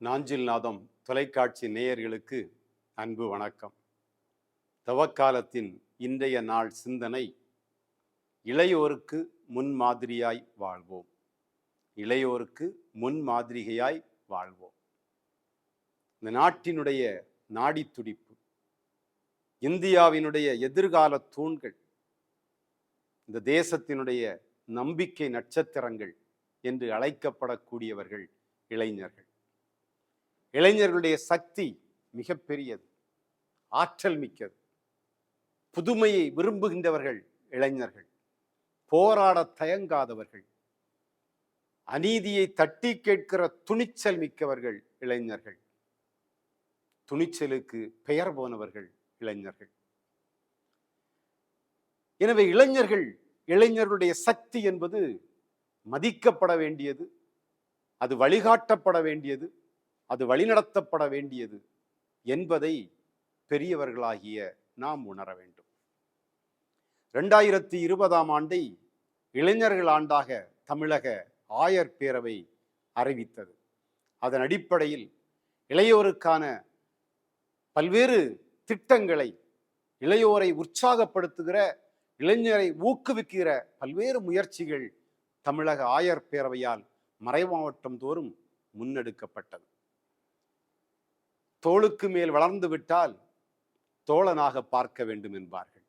நாஞ்சில் நாதம் தொலைக்காட்சி நேயர்களுக்கு அன்பு வணக்கம். தவக்காலத்தின் இன்றைய நாள் சிந்தனை இளையோருக்கு முன்மாதிரியாய் வாழ்வோம். இளையோருக்கு முன்மாதிரிகையாய் வாழ்வோம். இந்த நாட்டினுடைய நாடி துடிப்பு இந்தியாவினுடைய எதிர்கால தூண்கள் இந்த தேசத்தினுடைய நம்பிக்கை நட்சத்திரங்கள் என்று அழைக்கப்படக்கூடியவர்கள் இளைஞர்கள். இளைஞர்களுடைய சக்தி மிகப்பெரியது ஆற்றல் மிக்கது. புதுமையை விரும்புகின்றவர்கள் இளைஞர்கள் போராட தயங்காதவர்கள் அநீதியை தட்டி கேட்கிற துணிச்சல் மிக்கவர்கள் இளைஞர்கள் துணிச்சலுக்கு பெயர் போனவர்கள் இளைஞர்கள். எனவே இளைஞர்கள் இளைஞர்களுடைய சக்தி என்பது மதிக்கப்பட வேண்டியது அது வழிகாட்டப்பட வேண்டியது அது வழிநடத்தப்பட வேண்டியது என்பதை பெரியவர்களாகிய நாம் உணர வேண்டும். ரெண்டாயிரத்தி இருபதாம் ஆண்டை இளைஞர்கள் ஆண்டாக தமிழக ஆயர் பேரவை அறிவித்தது. அதன் அடிப்படையில் இளையோருக்கான பல்வேறு திட்டங்களை இளையோரை உற்சாகப்படுத்துகிற இளைஞரை ஊக்குவிக்கிற பல்வேறு முயற்சிகள் தமிழக ஆயர் பேரவையால் மறைமாவட்டம் தோறும் முன்னெடுக்கப்பட்டது. தோளுக்கு மேல் வளர்ந்து விட்டால் தோழனாக பார்க்க வேண்டும் என்பார்கள்.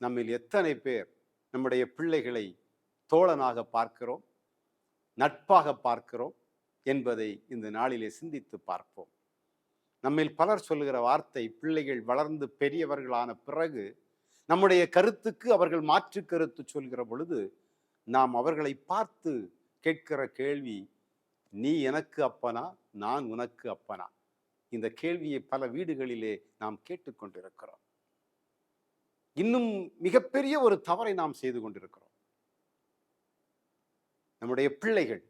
நம்மில் எத்தனை பேர் நம்முடைய பிள்ளைகளை தோழனாக பார்க்கிறோம் நட்பாக பார்க்கிறோம் என்பதை இந்த நாளிலே சிந்தித்து பார்ப்போம். நம்மில் பலர் சொல்லுகிற வார்த்தை பிள்ளைகள் வளர்ந்து பெரியவர்களான பிறகு நம்முடைய கருத்துக்கு அவர்கள் மாற்று கருத்து சொல்கிற பொழுது நாம் அவர்களை பார்த்து கேட்கிற கேள்வி நீ எனக்கு அப்பனா நான் உனக்கு அப்பனா? இந்த கேள்வியை பல வீடுகளிலே நாம் கேட்டுக்கொண்டிருக்கிறோம். இன்னும் மிகப்பெரிய ஒரு தவறை நாம் செய்து கொண்டிருக்கிறோம். நம்முடைய பிள்ளைகள்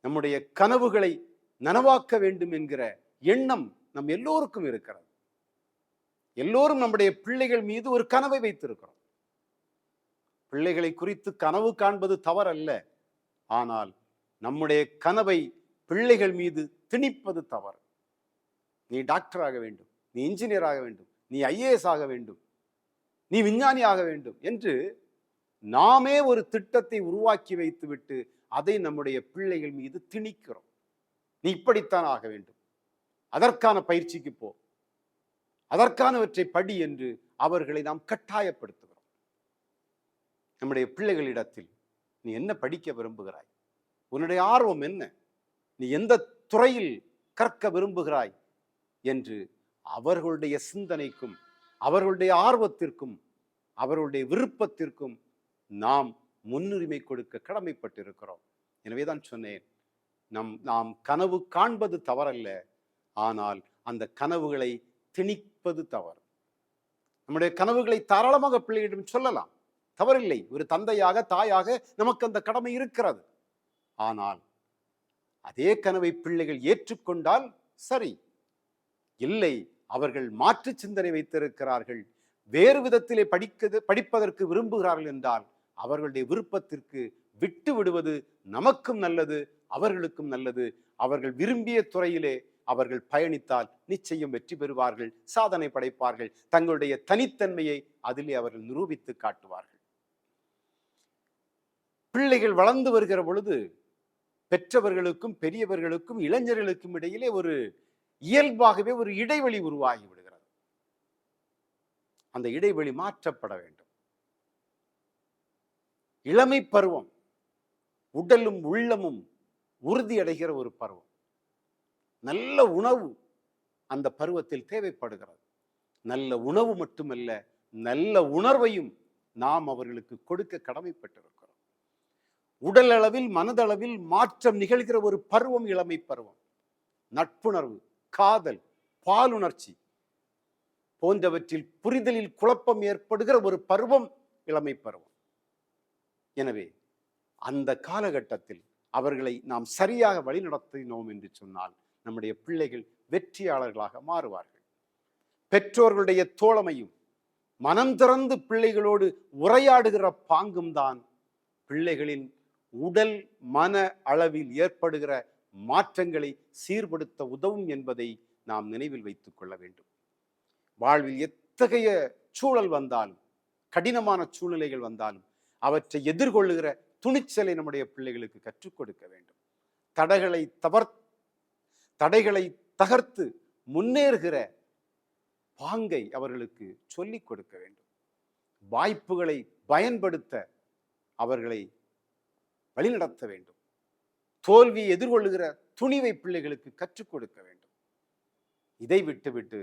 நம்முடைய கனவுகளை நனவாக்க வேண்டும் என்கிற எண்ணம் நம் எல்லோருக்கும் இருக்கிறது. எல்லோரும் நம்முடைய பிள்ளைகள் மீது ஒரு கனவை வைத்திருக்கிறோம். பிள்ளைகளை குறித்து கனவு காண்பது தவறல்ல. ஆனால் நம்முடைய கனவை பிள்ளைகள் மீது திணிப்பது தவறு. நீ டாக்டர் ஆக வேண்டும் நீ இன்ஜினியர் ஆக வேண்டும் நீ ஐஏஎஸ் ஆக வேண்டும் நீ விஞ்ஞானி ஆக வேண்டும் என்று நாமே ஒரு திட்டத்தை உருவாக்கி வைத்துவிட்டு அதை நம்முடைய பிள்ளைகள் மீது திணிக்கிறோம். நீ இப்படித்தான் ஆக வேண்டும். அதற்கான பயிற்சிக்கு போ. அதற்கானவற்றை படி என்று அவர்களை நாம் கட்டாயப்படுத்துகிறோம். நம்முடைய பிள்ளைகளிடத்தில் நீ என்ன படிக்க விரும்புகிறாய்? உன்னுடைய ஆர்வம் என்ன? நீ எந்த துறையில் கற்க விரும்புகிறாய்? என்று அவர்களுடைய சிந்தனைக்கும் அவர்களுடைய ஆர்வத்திற்கும் அவர்களுடைய விருப்பத்திற்கும் நாம் முன்னுரிமை கொடுக்க கடமைப்பட்டிருக்கிறோம். எனவே தான் சொன்னேன் நம் நாம் கனவு காண்பது தவறல்ல ஆனால் அந்த கனவுகளை திணிப்பது தவறு. நம்முடைய கனவுகளை தாராளமாக பிள்ளைகளிடம் சொல்லலாம். தவறில்லை ஒரு தந்தையாக தாயாக நமக்கு அந்த கடமை இருக்கிறது. ஆனால் அதே கனவை பிள்ளைகள் ஏற்றுக்கொண்டால் சரி இல்லை அவர்கள் மாற்று சிந்தனை வைத்திருக்கிறார்கள். வேறு விதத்திலே படிக்கிறது படிப்பதற்கு விரும்புகிறார்கள் என்றால் அவர்களுடைய விருப்பத்திற்கு விட்டு விடுவது நமக்கும் நல்லது அவர்களுக்கும் நல்லது. அவர்கள் விரும்பிய துறையிலே அவர்கள் பயணித்தால் நிச்சயம் வெற்றி பெறுவார்கள் சாதனை படைப்பார்கள். தங்களுடைய தனித்தன்மையை அதிலே அவர்கள் நிரூபித்து காட்டுவார்கள். பிள்ளைகள் வளர்ந்து வருகிற பொழுது பெற்றவர்களுக்கும் பெரியவர்களுக்கும் இளைஞர்களுக்கும் இடையிலே ஒரு இயல்பாகவே ஒரு இடைவெளி உருவாகி விடுகிறது. அந்த இடைவெளி மாற்றப்பட வேண்டும். இளமை பருவம் உடலும் உள்ளமும் உறுதியடைகிற ஒரு பருவம். நல்ல உணவு அந்த பருவத்தில் தேவைப்படுகிறது. நல்ல உணவு மட்டுமல்ல நல்ல உணர்வையும் நாம் அவர்களுக்கு கொடுக்க கடமைப்பட்டிருக்கிறோம். உடல் அளவில் மனதளவில் மாற்றம் நிகழ்கிற ஒரு பருவம் இளமை பருவம். நட்புணர்வு காதல் பாலுணர்ச்சி போன்றவற்றில் புரிதலில் குழப்பம் ஏற்படுகிற ஒரு பருவம் இளமை பருவம். எனவே அந்த காலகட்டத்தில் அவர்களை நாம் சரியாக வழிநடத்தினோம் என்று சொன்னால் நம்முடைய பிள்ளைகள் வெற்றியாளர்களாக மாறுவார்கள். பெற்றோர்களுடைய தோழமையும் மனம் திறந்து பிள்ளைகளோடு உரையாடுகிற பாங்கும் தான் பிள்ளைகளின் உடல் மன அளவில் ஏற்படுகிற மாற்றங்களை சீர்படுத்த உதவும் என்பதை நாம் நினைவில் வைத்துக் கொள்ள வேண்டும். வாழ்வில் எத்தகைய சூழல் வந்தாலும் கடினமான சூழ்நிலைகள் வந்தாலும் அவற்றை எதிர்கொள்ளுகிற துணிச்சலை நம்முடைய பிள்ளைகளுக்கு கற்றுக் கொடுக்க வேண்டும். தடைகளை தவர் தடைகளை தகர்த்து முன்னேறுகிற பாங்கை அவர்களுக்கு சொல்லிக் கொடுக்க வேண்டும். வாய்ப்புகளை பயன்படுத்த அவர்களை வழிநடத்த வேண்டும். தோல்வியை எதிர்கொள்ளுகிற துணிவை பிள்ளைகளுக்கு கற்றுக் கொடுக்க வேண்டும். இதை விட்டுவிட்டு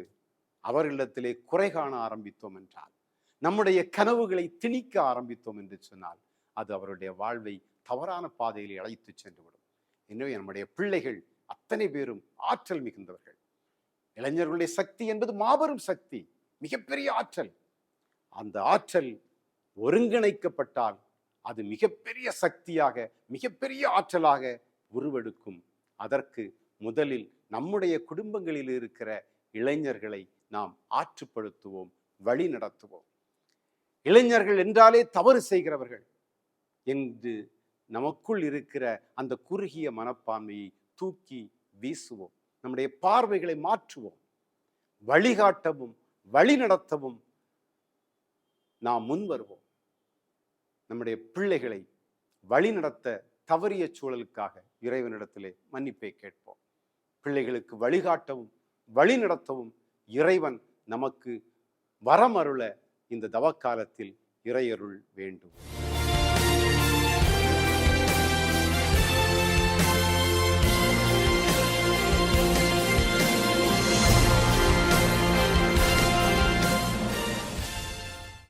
அவர்களிடத்திலே குறை காண ஆரம்பித்தோம் என்றால் நம்முடைய கனவுகளை திணிக்க ஆரம்பித்தோம் என்று சொன்னால் அது அவருடைய வாழ்வை தவறான பாதையில் அழைத்து சென்றுவிடும். எனவே நம்முடைய பிள்ளைகள் அத்தனை பேரும் ஆற்றல் மிகுந்தவர்கள். இளைஞர்களுடைய சக்தி என்பது மாபெரும் சக்தி மிகப்பெரிய ஆற்றல். அந்த ஆற்றல் ஒருங்கிணைக்கப்பட்டால் அது மிகப்பெரிய சக்தியாக மிகப்பெரிய ஆற்றலாக உருவெடுக்கும். அதற்கு முதலில் நம்முடைய குடும்பங்களில் இருக்கிற இளைஞர்களை நாம் ஆற்றுப்படுத்துவோம் வழி நடத்துவோம். இளைஞர்கள் என்றாலே தவறு செய்கிறவர்கள் என்று நமக்குள் இருக்கிற அந்த குறுகிய மனப்பான்மையை தூக்கி வீசுவோம். நம்முடைய பார்வைகளை மாற்றுவோம். வழிகாட்டவும் வழி நடத்தவும் நாம் முன் வருவோம். நம்முடைய பிள்ளைகளை வழிநடத்த தவறிய சூழலுக்காக இறைவனிடத்திலே மன்னிப்பை கேட்போம். பிள்ளைகளுக்கு வழிகாட்டவும் வழி நடத்தவும் இறைவன் நமக்கு வரமருள இந்த தவக்காலத்தில் இறையருள் வேண்டும்.